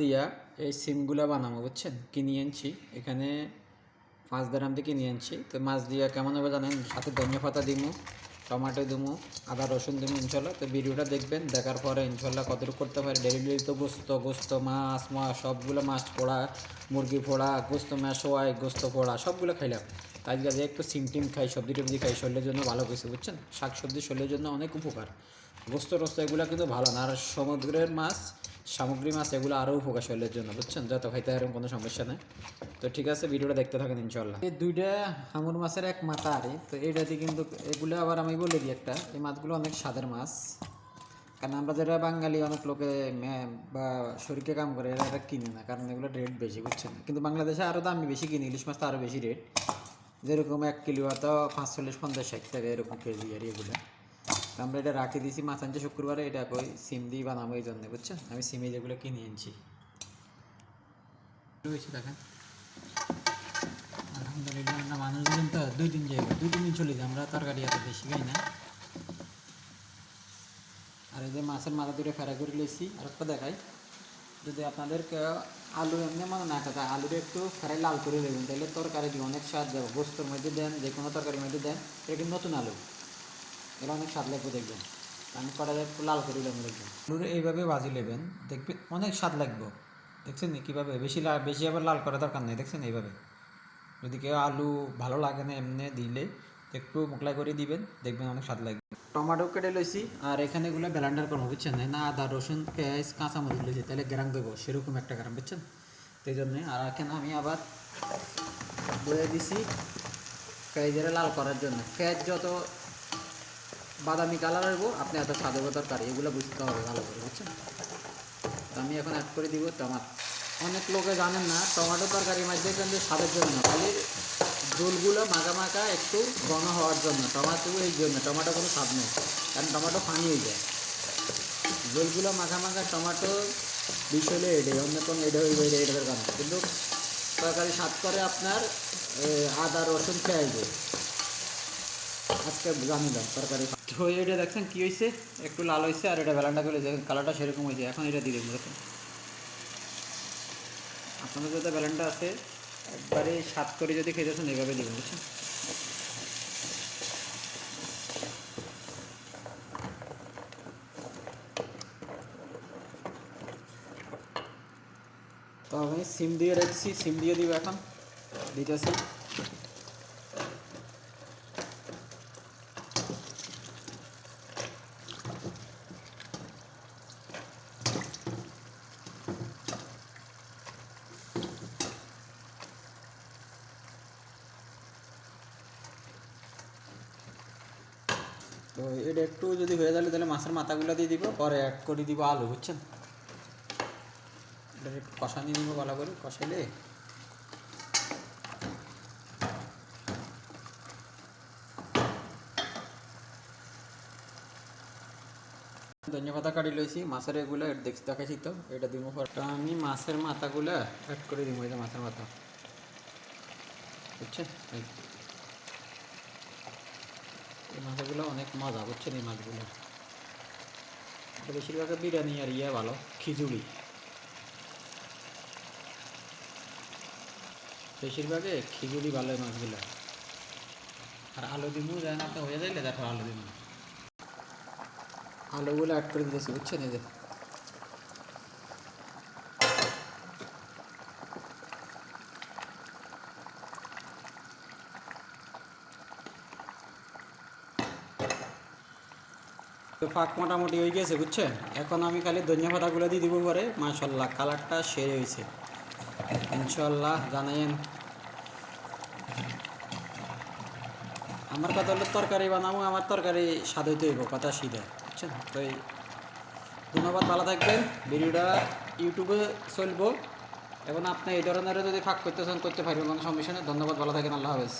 দিয়া এই সিমগুলো বানাবো, বুঝছেন? কিনে আনছি। এখানে পাঁচ দারাম দিয়ে কিনে আনছি। তো মাছ দিয়া কেমন হবে জানেন? সাথে ধনিয়া পাতা দিমু, টমাটো দিমু, আদা, রসুন দিমু ইনশাল্লাহ তো ভিডিওটা দেখবেন, দেখার পরে ইনশাল্লাহ কতটুকু করতে পারি। ডেলি ডেলি তো গোস্ত গোস্ত মাছ মাছ, সবগুলো মাছ পোড়া, মুরগি পোড়া, গোস্ত মেশোয়াই গোস্ত পোড়া, সবগুলো খাইলাম। তাই আজকে একটু সিম টিম খাই, সবজি টবজি খাই, শরীরের জন্য ভালো কিছু বুঝছেন? শাক সবজি শরীরের জন্য অনেক উপকার। গোস্ত টোস্ত এগুলো কিন্তু ভালো না। আর সমুদ্রের মাছ সামগ্রী মাছ এগুলো আরও উপকার শরীরের জন্য, বুঝছেন? যত খাইতে এরকম কোনো সমস্যা নেই। তো ঠিক আছে, ভিডিওটা দেখতে থাকেন ইনশাল্লাহ এই দুইটা হাঙুর মাছের এক মাথা আরে তো এইটাতে কিন্তু এগুলো আবার আমি বলে দিই একটা, এই মাছগুলো অনেক স্বাদের মাছ। কারণ আমরা যারা বাঙালি, অনেক লোকে বা শরীরকে কাম করে, এরা এটা কিনে না, কারণ এগুলো রেট বেশি, বুঝছেন? কিন্তু বাংলাদেশে আরও দামি বেশি কিনি, ইলিশ মাছ তো আরও বেশি রেট যেরকম এক কিলো তো পাঁচচল্লিশ, পঞ্চাশ, ষাট টাকা এরকম কেজি আর এগুলো। আমরা এটা রাখি দিয়েছি মাছ আনছে শুক্রবারে এটা ওই সিম দিয়ে বানাবো এই জন্য বুঝছেন আমি সিমে যেগুলো কিনে এনেছি। রয়েছে দেখেন? আলহামদুলিল্লাহ, আমরা মানুষজন তো দুই দিন যাই দুই তিন দিন চলে যাই, আমরা তরকারি এত বেশি খাই না। আর এই যে মাছের মাথা দুটো ফ্রাই করে নিয়েছি আর একটা দেখাই। যদি আপনাদেরকে আলু এমনি মানে না খাতে আলুটা একটু ফ্রাই লাল করে দেবেন, তাহলে তরকারি দিয়ে অনেক স্বাদ যাবে। গোস্তর মধ্যে দেন যে কোনো তরকারির মধ্যে দেন, এটা নতুন আলু। এটা অনেক স্বাদ লাগবে দেখবেন। আমি কড়াইয়ে একটু লাল করে দিলাম দেখবেন। আলুর এইভাবে ভাজি নেবেন। দেখবেন অনেক স্বাদ লাগবে। দেখছেন নি কীভাবে? বেশি বেশি আবার লাল করা দরকার নেই দেখছেন এইভাবে? যদি কেউ আলু ভালো লাগে না এমনি দিলে একটু মোকলা করে দিবেন দেখবেন অনেক স্বাদ লাগবে। টমেটো কেটে লইছি আর এখানে এগুলো ব্লেন্ডার করব বুঝছেন? না আদা রসুন পেঁয়াজ কাঁচামরিচ লইছি তাহলে গ্রাম দেবো সেরকম একটা গ্রাম বুঝছেন? সেই জন্যে আর এখানে আমি আবার বয়ে দিছি পেঁয়াজের লাল করার জন্য। পেঁয়াজ যত বাদামি কালার হইব আপনি এত হবে তরকারি এগুলো বুঝতে হবে ভালো করে, বুঝছেন? আমি এখন অ্যাড করে দিব টমাটো অনেক লোকে জানেন না টমেটো তরকারি মধ্যে কিন্তু স্বাদের জন্য খালি ঝোলগুলো মাখা মাখা একটু ঘন হওয়ার জন্য টমাটো এই জন্য টমেটো কোনো স্বাদ নেই, কারণ টমেটো পানি হয়ে যায়। ঝোলগুলো মাখা মাখা টমেটো হলে এডে অন্য কোনো এডে হইবে এটা এটাদের কারণে। কিন্তু তরকারি স্বাদ করে আপনার আদা, রসুন পেঁয়াজে আজকে জানিলাম তরকারি তো এটা দেখছেন কি হয়েছে একটু লাল হয়েছে আর এটা বেলান্ডা করে দেখেন কালারটা সেরকম হয়েছে এখন এটা দিয়ে দেখুন। আপনাদের যাতে ব্যালেন্ডা আছে, একবারে সাত করে যদি খেতেছেন এইভাবে দেবেন, বুঝছেন? তো আমি সিম দিয়ে রাখছি, সিম দিয়ে দিব এখন। দিতেছি। তো এটা একটু যদি হয়ে যাবে তাহলে মাছের মাথাগুলো দিয়ে দিব, পরে অ্যাড করে দিব আলু, বুঝছেন? এটা একটু কষানি নিব ভালো করে, কষাইলে। ধনিয়া পাতা কাটি লইছি, মাছের এগুলো দেখছি, দেখাইছি তো, এটা দিব পরটা আমি মাছের মাথাগুলো অ্যাড করে দিব এটা মাছের মাথা। বুঝছেন? এই মাছগুলো অনেক মজা, বুঝছেন এই মাছগুলো? বেশিরভাগ বিরিয়ানি আর ইয়ে ভালো, খিচুড়ি। বেশিরভাগে খিচুড়ি ভালো মাছগুলো। আর আলু দিমু যেন আপনি হয়ে যাইলে দেখো আলু দিমু। আলুগুলো অ্যাড করে দিতেছি, বুঝছেন যে। তো ফাঁক মোটামুটি হয়ে গেছে বুঝছেন এখন আমি খালি ধনিয়া পাতাগুলো দিয়ে দিব পরে। মাশাল্লাহ কালারটা সেরে হয়েছে। ইনশাল্লাহ জানাইন আমার কথা হলো তরকারি বানাবো, আমার তরকারি স্বাদ হইব, কথা সিধা বুঝছেন তো ধন্যবাদ, ভালো থাকবেন। ভিডিওটা ইউটিউবে চলবো। এখন আপনি এই ধরনের যদি ফাঁক করতে চান, করতে পারবেন, কোনো সমস্যা নেই। ধন্যবাদ, ভালো থাকেন, আল্লাহ হাফেজ।